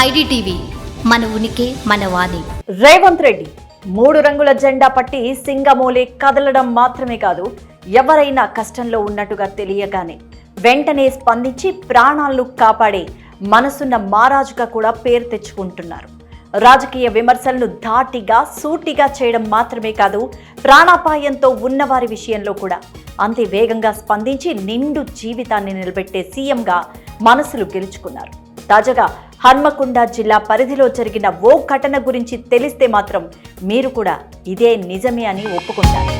IDTV మన ఉనికి మన వాణి. రేవంత్ రెడ్డి మూడు రంగుల జెండా పట్టి సింగమోలే కదలడం మాత్రమే కాదు ఎవరైనా కష్టంలో ఉన్నట్టుగా తెలియగానే వెంటనే స్పందించి ప్రాణాలను కాపాడే మనసున్న మారాజుగా కూడా పేరు తెచ్చుకుంటున్నారు. రాజకీయ విమర్శలను ధాటిగా సూటిగా చేయడం మాత్రమే కాదు ప్రాణాపాయంతో ఉన్నవారి విషయంలో కూడా అంతే వేగంగా స్పందించి నిండు జీవితాన్ని నిలబెట్టే సీఎంగా మనసులు గెలుచుకున్నారు. తాజాగా హన్మకొండ జిల్లా పరిధిలో జరిగిన ఓ ఘటన గురించి తెలిస్తే మాత్రం మీరు కూడా ఇదే నిజమే అని ఒప్పుకుంటారు.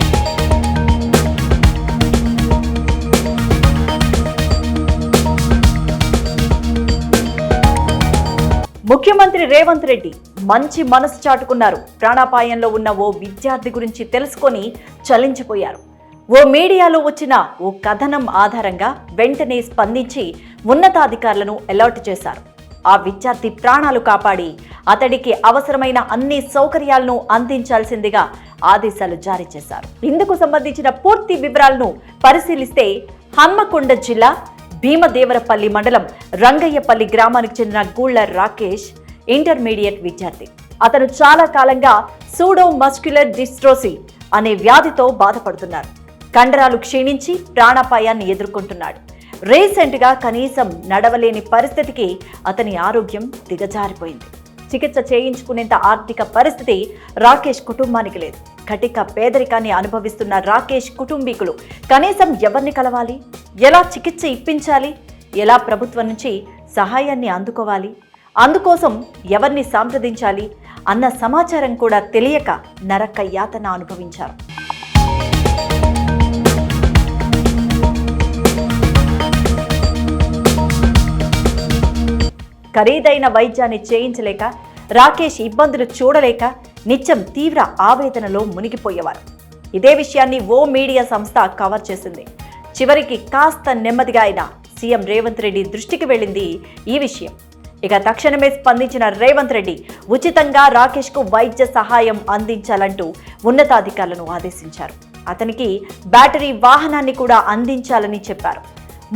ముఖ్యమంత్రి రేవంత్ రెడ్డి మంచి మనసు చాటుకున్నారు. ప్రాణాపాయంలో ఉన్న ఓ విద్యార్థి గురించి తెలుసుకొని చలించిపోయారు. ఓ మీడియాలో వచ్చిన ఓ కథనం ఆధారంగా వెంటనే స్పందించి ఉన్నతాధికారులను అలర్ట్ చేశారు. ఆ విద్యార్థి ప్రాణాలు కాపాడి అతడికి అవసరమైన అన్ని సౌకర్యాలను అందించాల్సిందిగా ఆదేశాలు జారీ చేశారు. ఇందుకు సంబంధించిన పూర్తి వివరాలను పరిశీలిస్తే హన్మకొండ జిల్లా భీమదేవరపల్లి మండలం రంగయ్యపల్లి గ్రామానికి చెందిన గూళ్ళ రాకేష్ ఇంటర్మీడియట్ విద్యార్థి. అతను చాలా కాలంగా సూడో మస్క్యులర్ డిస్ట్రోసి అనే వ్యాధితో బాధపడుతున్నారు. కండరాలు క్షీణించి ప్రాణాపాయాన్ని ఎదుర్కొంటున్నాడు. రీసెంట్గా కనీసం నడవలేని పరిస్థితికి అతని ఆరోగ్యం దిగజారిపోయింది. చికిత్స చేయించుకునేంత ఆర్థిక పరిస్థితి రాకేష్ కుటుంబానికి లేదు. కటిక పేదరికాన్ని అనుభవిస్తున్న రాకేష్ కుటుంబీకులు కనీసం ఎవరిని కలవాలి? ఎలా చికిత్స ఇప్పించాలి? ఎలా ప్రభుత్వం నుంచి సహాయాన్ని అందుకోవాలి? అందుకోసం ఎవరిని సంప్రదించాలి? అన్న సమాచారం కూడా తెలియక నరక యాతన అనుభవించారు. ఖరీదైన వైద్యాన్ని చేయించలేక రాకేష్ ఇబ్బందులు చూడలేక నిత్యం తీవ్ర ఆవేదనలో మునిగిపోయేవారు. ఇదే విషయాన్ని ఓ మీడియా సంస్థ కవర్ చేసింది. చివరికి కాస్త నెమ్మదిగా అయిన సీఎం రేవంత్ రెడ్డి దృష్టికి వెళ్ళింది ఈ విషయం. ఇక తక్షణమే స్పందించిన రేవంత్ రెడ్డి ఉచితంగా రాకేష్కు వైద్య సహాయం అందించాలంటూ ఉన్నతాధికారులను ఆదేశించారు. అతనికి బ్యాటరీ వాహనాన్ని కూడా అందించాలని చెప్పారు.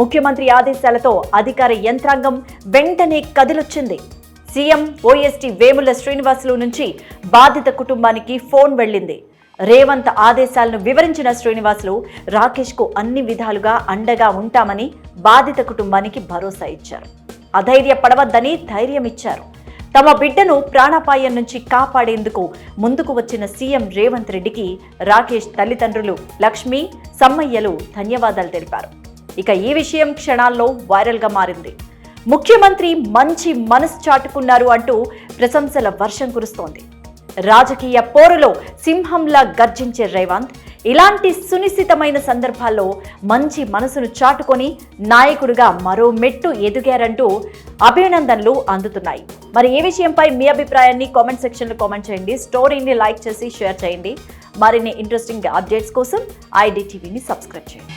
ముఖ్యమంత్రి ఆదేశాలతో అధికార యంత్రాంగం వెంటనే కదిలొచ్చింది. సీఎం ఓఎస్టీ వేముల శ్రీనివాసులు నుంచి బాధిత కుటుంబానికి ఫోన్ వెళ్ళింది. రేవంత్ ఆదేశాలను వివరించిన శ్రీనివాసులు రాకేష్కు అన్ని విధాలుగా అండగా ఉంటామని బాధిత కుటుంబానికి భరోసా ఇచ్చారు. అధైర్య పడవద్దని ధైర్యం ఇచ్చారు. తమ బిడ్డను ప్రాణాపాయం నుంచి కాపాడేందుకు ముందుకు వచ్చిన సీఎం రేవంత్ రెడ్డికి రాకేష్ తల్లిదండ్రులు లక్ష్మి సమ్మయ్యలు ధన్యవాదాలు తెలిపారు. ఇక ఈ విషయం క్షణాల్లో వైరల్గా మారింది. ముఖ్యమంత్రి మంచి మనసు చాటుకున్నారు అంటూ ప్రశంసల వర్షం కురుస్తోంది. రాజకీయ పోరులో సింహంలా గర్జించే రేవంత్ ఇలాంటి సునిశ్చితమైన సందర్భాల్లో మంచి మనసును చాటుకొని నాయకుడిగా మరో మెట్టు ఎదిగారంటూ అభినందనలు అందుతున్నాయి. మరి ఈ విషయంపై మీ అభిప్రాయాన్ని కామెంట్ సెక్షన్లో కామెంట్ చేయండి. స్టోరీని లైక్ చేసి షేర్ చేయండి. మరిన్ని ఇంట్రెస్టింగ్ అప్డేట్స్ కోసం ఐడి టీవీని సబ్స్క్రైబ్ చేయండి.